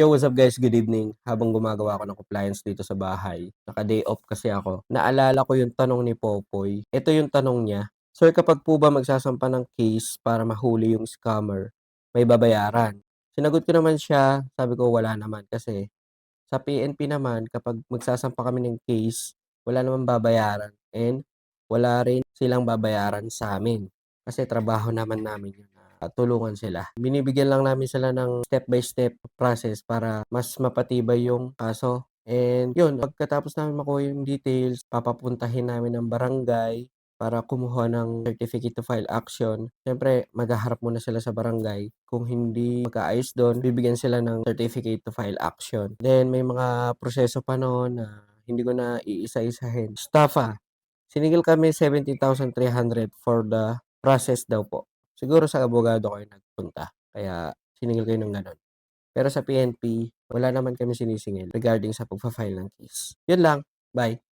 Yo, what's up guys? Good evening. Habang gumagawa ako ng compliance dito sa bahay, naka-day off kasi ako, naalala ko yung tanong ni Popoy. Ito yung tanong niya. Sir, kapag po ba magsasampa ng case para mahuli yung scammer, may babayaran? Sinagot ko naman siya, sabi ko wala naman kasi sa PNP naman kapag magsasampa kami ng case, wala namang babayaran and wala rin silang babayaran sa amin. Kasi trabaho naman namin yun na tulungan sila. Binibigyan lang namin sila ng step by step process para mas mapatibay yung kaso. And yun, pagkatapos namin makuha yung details, papapuntahin namin ng barangay para kumuha ng certificate to file action. Siyempre, maghaharap muna sila sa barangay. Kung hindi magkaayos doon, bibigyan sila ng certificate to file action. Then, may mga proseso pa noon na hindi ko na iisa-isahin. Staffa, sinigil kami 70,300 for the process daw po. Siguro sa abogado kayo nagpunta. Kaya siningil kayo ng ganun. Pero sa PNP, wala naman kami sinisingil regarding sa pagpa-file ng case. Yun lang. Bye.